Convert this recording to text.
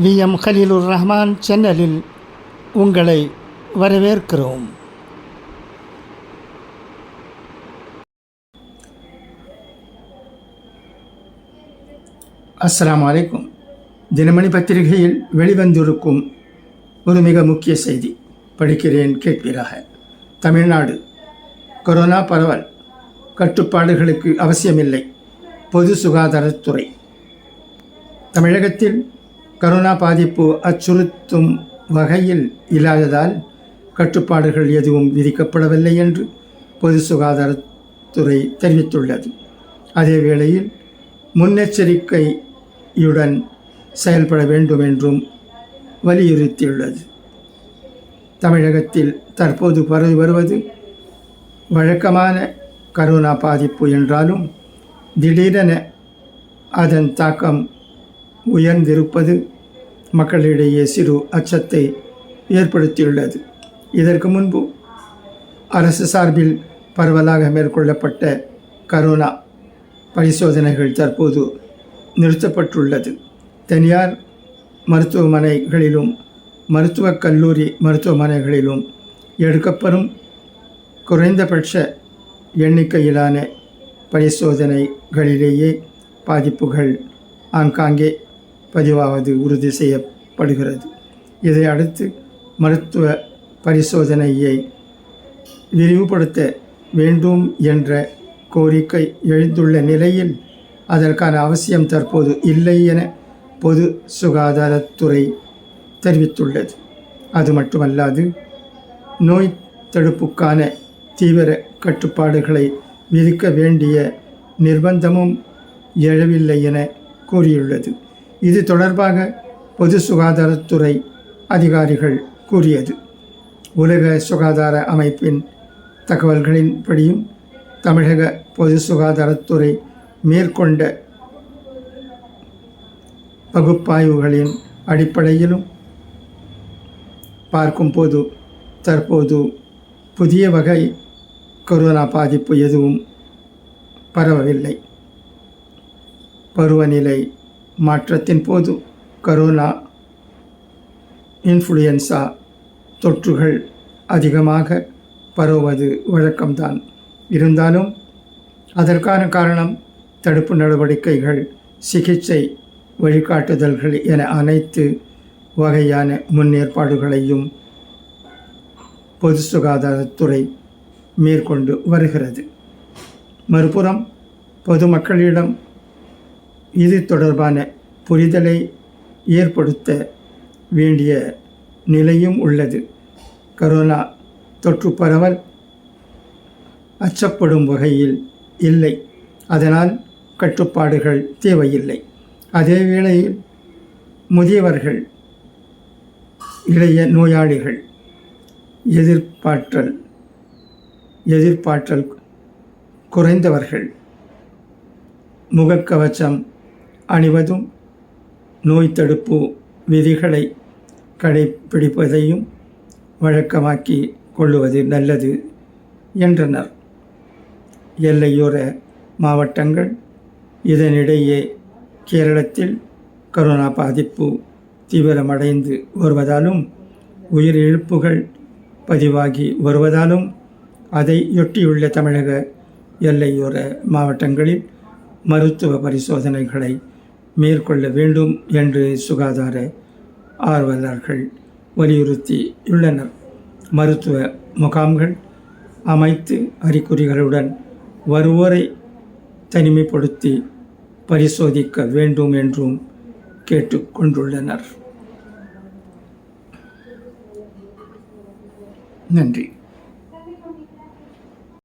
We. M. Haleelur Rahman சேனலில் உங்களை வரவேற்கிறோம். அஸ்லாம் அலைக்கும். தினமணி பத்திரிகையில் வெளிவந்திருக்கும் ஒரு மிக முக்கிய செய்தி படிக்கிறேன் கேட்பீராக. தமிழ்நாடு கொரோனா பரவல் கட்டுப்பாடுகளுக்கு அவசியமில்லை. பொது சுகாதாரத்துறை தமிழகத்தில் கரோனா பாதிப்பு அச்சுறுத்தும் வகையில் இல்லாததால் கட்டுப்பாடுகள் எதுவும் விதிக்கப்படவில்லை என்று பொது சுகாதாரத்துறை தெரிவித்துள்ளது. அதே வேளையில் முன்னெச்சரிக்கையுடன் செயல்பட வேண்டும் என்றும் வலியுறுத்தியுள்ளது. தமிழகத்தில் தற்போது பரவி வருவது வழக்கமான கரோனா பாதிப்பு என்றாலும் திடீரென அதன் தாக்கம் உயர்ந்திருப்பது மக்களிடையே சிறு அச்சத்தை ஏற்படுத்தியுள்ளது. இதற்கு முன்பு அரசு சார்பில் பரவலாக மேற்கொள்ளப்பட்ட கரோனா பரிசோதனைகள் தற்போது நிறுத்தப்பட்டுள்ளது. தனியார் மருத்துவமனைகளிலும் மருத்துவக் கல்லூரி மருத்துவமனைகளிலும் எடுக்கப்படும் குறைந்தபட்ச எண்ணிக்கையிலான பரிசோதனைகளிலேயே பாதிப்புகள் ஆங்காங்கே பதிவாவது உறுதி செய்யப்படுகிறது. இதை அடுத்து மருத்துவ பரிசோதனையை விரிவுபடுத்த வேண்டும் என்ற கோரிக்கை எழுந்துள்ள நிலையில் அதற்கான அவசியம் தற்போது இல்லை என பொது சுகாதாரத்துறை தெரிவித்துள்ளது. அது மட்டுமல்லாது நோய் தடுப்புக்கான தீவிர கட்டுப்பாடுகளை விதிக்க வேண்டிய நிர்பந்தமும் எழவில்லை என கூறியுள்ளது. இது தொடர்பாக பொது சுகாதாரத்துறை அதிகாரிகள் கூறியது. உலக சுகாதார அமைப்பின் தகவல்களின்படியும் தமிழக பொது சுகாதாரத்துறை மேற்கொண்ட பகுப்பாய்வுகளின் அடிப்படையிலும் பார்க்கும்போது தற்போது புதிய வகை கொரோனா பாதிப்பு எதுவும் பரவவில்லை. பருவநிலை மாற்றத்தின் போது கரோனா இன்ஃப்ளூயன்சா தொற்றுகள் அதிகமாக பரவுவது வழக்கம்தான். இருந்தாலும் அதற்கான காரணம் தடுப்பு நடவடிக்கைகள் சிகிச்சை வழிகாட்டுதல்கள் என அனைத்து வகையான முன்னேற்பாடுகளையும் பொது சுகாதாரத்துறை மேற்கொண்டு வருகிறது. மறுபுறம் பொதுமக்களிடம் இது தொடர்பான புரிதலை ஏற்படுத்த வேண்டிய நிலையும் உள்ளது. கரோனா தொற்று பரவல் அச்சப்படும் வகையில் இல்லை. அதனால் கட்டுப்பாடுகள் தேவையில்லை. அதே வேளையில் முதியவர்கள் இளைய நோயாளிகள் எதிர்ப்பாற்றல் எதிர்ப்பாற்றல் குறைந்தவர்கள் முகக்கவசம் அணிவதும் நோய் தடுப்பு விதிகளை கடைப்பிடிப்பதையும் வழக்கமாக்கி கொள்ளுவது நல்லது என்றனர். எல்லையோர மாவட்டங்கள் இதனிடையே கேரளத்தில் கரோனா பாதிப்பு தீவிரமடைந்து வருவதாலும் உயிரிழப்புகள் பதிவாகி வருவதாலும் அதையொட்டியுள்ள தமிழக எல்லையோர மாவட்டங்களில் மருத்துவ பரிசோதனைகளை மேற்கொள்ள வேண்டும் என்று சுகாதார ஆர்வலர்கள் வலியுறுத்தியுள்ளனர் மருத்துவ முகாம்கள் அமைத்து அறிகுறிகளுடன் வருவோரை தனிமைப்படுத்தி பரிசோதிக்க வேண்டும் என்றும் கேட்டுக்கொண்டுள்ளனர் நன்றி.